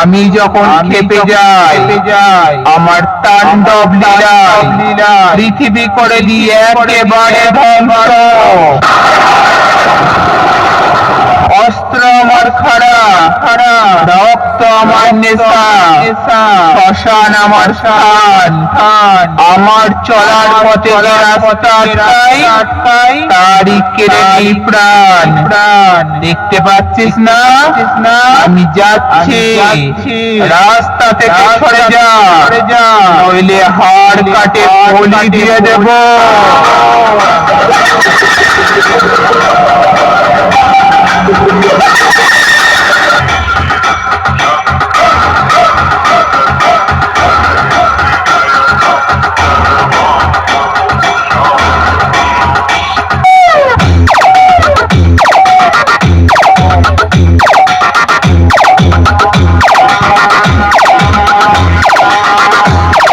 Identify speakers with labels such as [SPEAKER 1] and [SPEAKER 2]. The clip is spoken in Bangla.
[SPEAKER 1] আমি যখন খেপে যাই আমার তাণ্ডব লীলা লীলা পৃথিবী করে দিয়ে একেবারে ধ্বংস। রক্ত আমার নেশা শ্মশান আমার স্থান। আমার চলার পথে রাস্তা আটকাই তারই কেড়ে প্রাণ। প্রাণ দেখতে পাচ্ছিস না? আমি যাচ্ছি। রাস্তা থেকে সরে যা। নইলে হাড় কাটে দিয়ে দেবো।